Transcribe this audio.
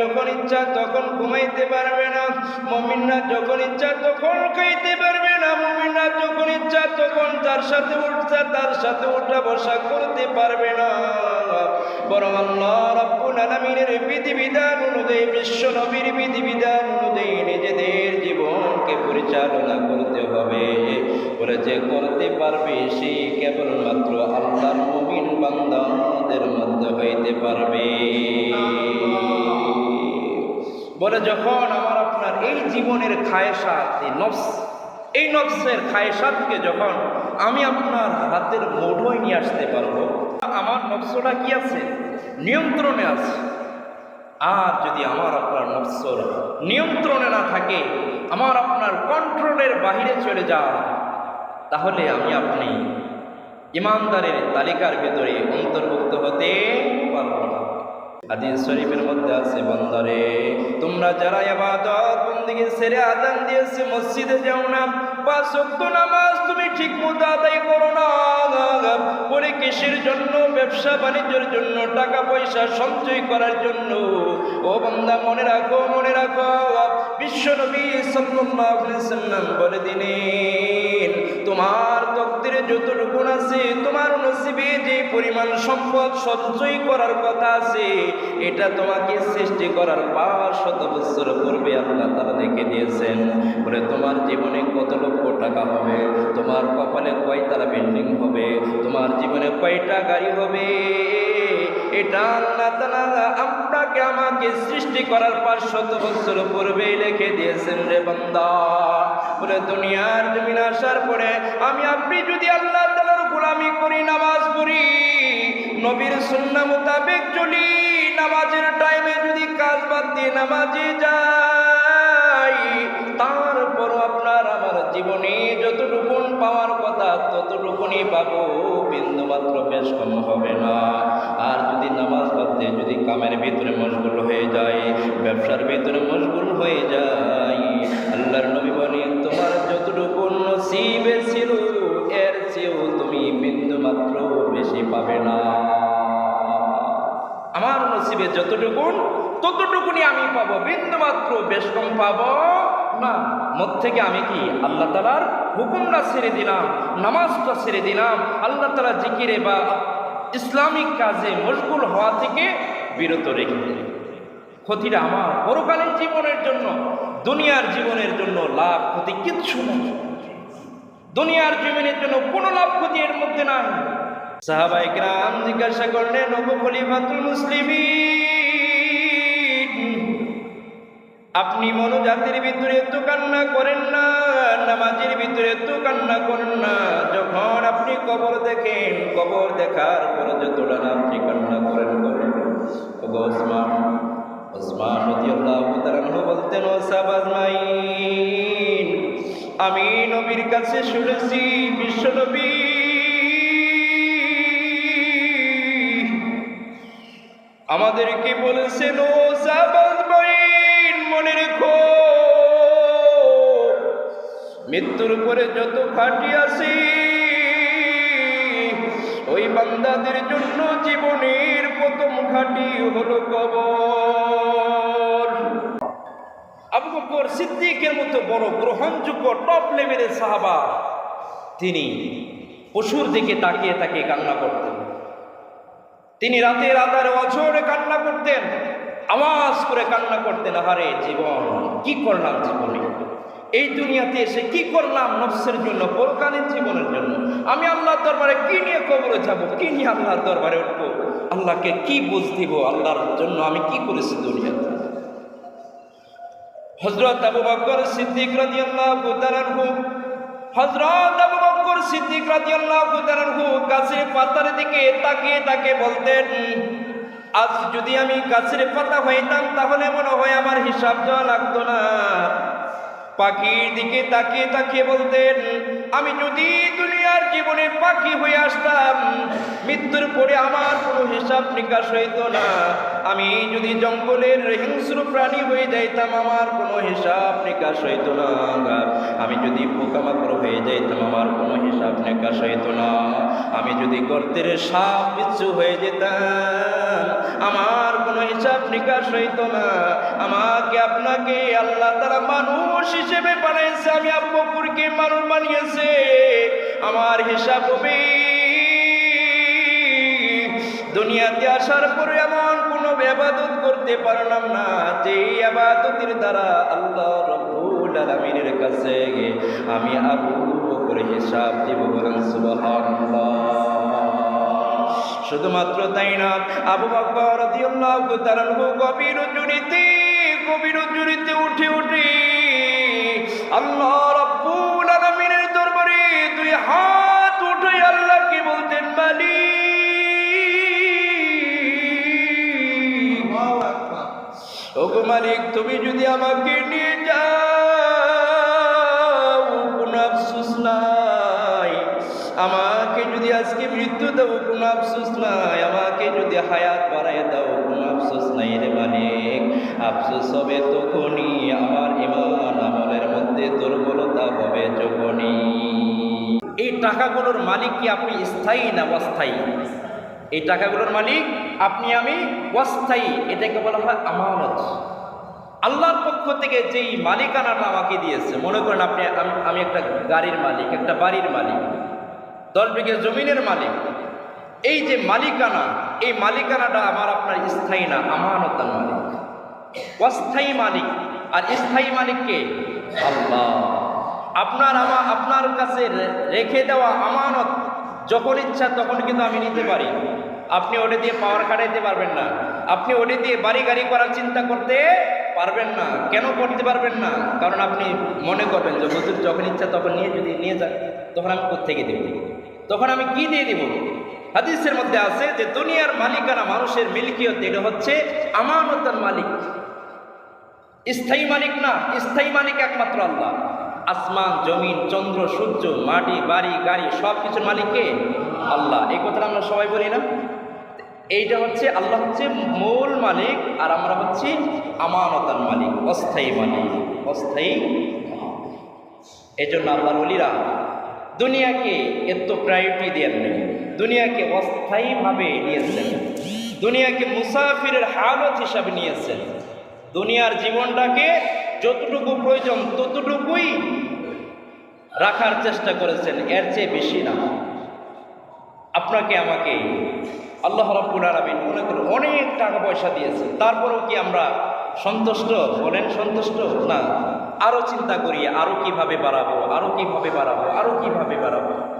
যখন ইচ্ছা তখন ঘুমাইতে পারবে না। মমিনরা যখন ইচ্ছা তখন খাইতে পারবে না। মমিনরা যখন ইচ্ছা তখন তার সাথে উঠছে, তার সাথে উঠা বসা করতে পারবে না। বরং আল্লাহ রব্বুল বিধিবিধান অনুযায়ী, বিশ্ব নবীর বিধিবিধান নিজেদের জীবনকে পরিচালনা করতে হবে। যে করতে পারবে সেই কেবলমাত্র আল্লাহর মুমিন বান্দাদের মধ্যে হইতে পারবে। বলে যখন আমার আপনার এই জীবনের খায়সাত এই নফস, এই নফসের খায়সাতকে যখন আমি আপনার হাতের মুঠোয় নিয়ে আসতে পারব, আমার নফসটা কি আছে? নিয়ন্ত্রণে আছে। আর যদি আমার আপনার নফসর নিয়ন্ত্রণে না থাকে, আমার আপনার কন্ট্রোলের বাহিরে চলে যায়, তাহলে আমি আপনি ইমানদারের তালিকার ভেতরে অন্তর্ভুক্ত হতে পারব না। হাদিস শরীফের মধ্যে আছে, বন্দরে, তোমরা যারা ইবাদত দিয়েছে, মসজিদে যাও না। নামাজ তুমি আদায় করো না। কিসের জন্য? ব্যবসা বাণিজ্যের জন্য, টাকা পয়সা সঞ্চয় করার জন্য। ও বান্দা, মনে রাখো মনে রাখো। বিশ্ব নবী সাল্লাল্লাহু আলাইহি বলে দিলেন, তোমার তকদিরে যতটুকু আছে, তোমার নসিবে যে পরিমাণ সম্পদ সঞ্চয় করার কথা আছে এটা তোমাকে সৃষ্টি করার পাঁচ শত বছর পূর্বে আল্লাহ তারা দেখে দিয়েছেন। বলে তোমার জীবনে কত লক্ষ টাকা হবে? তোমার কপালে কয়তারা বিল্ডিং হবে? তোমার জীবনে কয়টা গাড়ি হবে? এটা আল্লাহ তালা আপনাকে আমাকে সৃষ্টি করার পাঁচ শত বছর পূর্বে লিখে দিয়েছেন রে বান্দা। বলে দুনিয়ার জমিন আসার পরে আমি আপনি যদি আল্লাহ তালার গোলামি করি, নামাজ পড়ি, নবীর সুন্না মোতাবেক চলি নামাজের টাইমে যদি কাজ বাদ দিয়ে নামাজে যাই তারপর আপনার আমার জীবনে যতটুকুন পাওয়ার কথা ততটুকুনি পাবো। বিন্দু মাত্র বেশ কম হবে না। আর যদি নামাজ বাদ দিয়ে যদি কামের ভিতরে মশগুল হয়ে যায় ব্যবসার ভিতরে মশগুল হয়ে যায় আল্লাহর নবী বলেন, তোমার যতটুকু নসিবে ছিল, এর চেয়েও তুমি বিন্দু মাত্র বেশি পাবে না। আমার নসিবে যতটুকুন ততটুকুনি আমি পাবো। বিন্দু মাত্র বেশ কম পাবো না। মত থেকে আমি কি আল্লাহ তালার হুকুমটা ছেড়ে দিলাম, নামাজটা ছেড়ে দিলাম? আল্লাহ তালা জিকিরে বা ইসলামিক কাজে মশগুল হওয়া থেকে বিরত রেখে দিই ক্ষতিটা আমার। পরকালীন জীবনের জন্য, দুনিয়ার জীবনের জন্য লাভ, ক্ষতি কিচ্ছু নয়। দুনিয়ার জীবনের জন্য কোনো লাভ ক্ষতি এর মধ্যে নাই। সাহাবাই গ্রাম জিজ্ঞাসা করলেন খলিফাতুল মুসলিমিন, আপনি মনোজাতির ভিতরে এত কান্না করেন না, নামাজের ভিতরে এত কান্না করেন না, যখন আপনি কবর দেখেন, কবর দেখার পর যতটা আপনি কান্না করেন করেন ওসমান ওসমান বলতেন, ও সাবাজমাইন আমি নবীর কাছে শুনেছি আমাদেরকে বলেছেন ও মনে রেখো। মৃত্যুর পরে যত খাটি আছে, ওই বান্দাদের জন্য জীবনের প্রথম খাটি হলো কবর। আবু সিদ্দিকের মতো বড় গ্রহণযোগ্য টপ লেভেলের সাহাবা, তিনি পশুর দিকে তাকিয়ে তাকিয়ে কান্না করতেন। তিনি রাতের আধারে অঝরে কান্না করতেন, আওয়াজ করে কান্না করতেন, আহারে জীবন, কি করলাম জীবনে? এই দুনিয়াতে এসে কি করলাম নফসের জন্য পরকালীন জীবনের জন্য? আমি আল্লাহর দরবারে কি নিয়ে কবরে যাব, কি নিয়ে আল্লাহর দরবারে উঠবো? আল্লাহকে কি বুঝ দিব, আল্লাহর জন্য আমি কি করেছি দুনিয়াতে? হজরত আবু বকর সিদ্দিক রাদিয়াল্লাহু তাআলা হজরত আবু বকর সিদ্দিক রাদিয়াল্লাহু তাআলা গাছের পাতার দিকে তাকিয়ে তাকে বলতেন, আজ যদি আমি গাছের পাতা হইতাম তাহলে মনে হয় আমার হিসাব দেওয়া লাগতো না। পাখির দিকে তাকিয়ে তাকিয়ে বলতেন, আমি যদি দুনিয়ার জীবনে পাখি হয়ে আসতাম, মৃত্যুর পরে আমার কোনো হিসাব নিকাশ হইতো না। আমি যদি জঙ্গলের হিংস্র প্রাণী হয়ে যাইতাম, আমার কোনো হিসাব নিকাশ হইতো না আমি যদি পোকামাকড় হয়ে যাইতাম, আমার কোনো হিসাব নিকাশ হইতো না। আমি যদি গর্তের সাপ বিচ্ছু হয়ে যেতাম, আমার কোনো হিসাব নিকাশ হইতো না। আমাকে আপনাকে আল্লাহ তারা মানুষ হিসেবে বানাইছে, আমি আব্বু মানুষ বানিয়েছে। আমার হিসাব হবে, দুনিয়াতে আসার পরে এমন আবাদত করতে পারলাম না। যে আবাদতের দ্বারা আল্লাহ রব্বুল আলামিনের কাছে আমি আবু বকর হিসাব দিব বলেন, সুবহানাল্লাহ। শুধুমাত্র তাই না, আবু বকর রাদিয়াল্লাহু তাআলা গভীর জুড়িতে গভীর জুড়িতে উঠে উঠে আল্লাহ রাব্বুল আলামিনের দরবারে দুই হাত মালিক, তুমি যদি আমাকে নিয়ে যাও, কোনো আফসোস নাই। আমাকে যদি আজকে মৃত্যু দাও, কোনো আফসোস নাই। আমাকে যদি হায়াত বাড়াই দাও, কোনো আফসোস নাই রে মালিক। আফসোস হবে তখনই, আমার ইমান আমলের মধ্যে দুর্বলতা হবে যখনই। এই টাকাগুলোর মালিক কি আপনি স্থায়ী না অস্থায়ী? এই টাকাগুলোর মালিক আপনি আমি অস্থায়ী এটাকে বলা হয় আমানত। আল্লাহর পক্ষ থেকে যেই মালিকানাটা আমাকে দিয়েছে, মনে করেন আপনি, আমি- একটা গাড়ির মালিক, একটা বাড়ির মালিক, দশ বিঘে জমিনের মালিক। এই যে মালিকানা, এই মালিকানাটা আমার আপনার স্থায়ী না, আমানতার মালিক। অস্থায়ী মালিক, আর স্থায়ী মালিককে আল্লাহ। আপনার আমা, আপনার কাছে রেখে দেওয়া আমানত যখন ইচ্ছা তখন কিন্তু আমি নিতে পারি। আপনি ওটা দিয়ে পাওয়ার কাটাইতে পারবেন না। আপনি ওটা দিয়ে বাড়ি গাড়ি করার চিন্তা করতে পারবেন না। কেন করতে পারবেন না? কারণ আপনি মনে করবেন যে, হুজুর, যখন ইচ্ছা তখন নিয়ে যদি নিয়ে যান, তখন আমি কোথেকে দেব? তখন আমি কি দিয়ে দেব? হাদিসের মধ্যে আছে যে, দুনিয়ার মালিকানা মানুষের মিল্কিয়ত এটা হচ্ছে আমানতের মালিক। স্থায়ী মালিক না, স্থায়ী মালিক একমাত্র আল্লাহ। আসমান, জমিন, চন্দ্র, সূর্য, মাটি, বাড়ি, গাড়ি, সব কিছুর মালিককে আল্লাহ। এই কথাটা আমরা সবাই বলি না। এইটা হচ্ছে আল্লাহ হচ্ছে মূল মালিক আর আমরা হচ্ছি আমানতার মালিক, অস্থায়ী মালিক, অস্থায়ী এই জন্য আল্লাহর অলিরা দুনিয়াকে এত প্রায়োরিটি দেন নেই দুনিয়াকে অস্থায়ীভাবে নিয়েছেন, দুনিয়াকে মুসাফিরের হালত হিসাবে নিয়েছেন, দুনিয়ার জীবনটাকে যতটুকু প্রয়োজন ততটুকুই রাখার চেষ্টা করেছেন, এর চেয়ে বেশি না। আপনাকে আমাকে আল্লাহ রাব্বুল আলামিন মনে করুন অনেক টাকা পয়সা দিয়েছে তারপরেও কি আমরা সন্তুষ্ট? বলেন সন্তুষ্ট? না। আরও চিন্তা করি আরও কীভাবে বাড়াবো আরও কীভাবে বাড়াবো আরও কীভাবে বাড়াবো?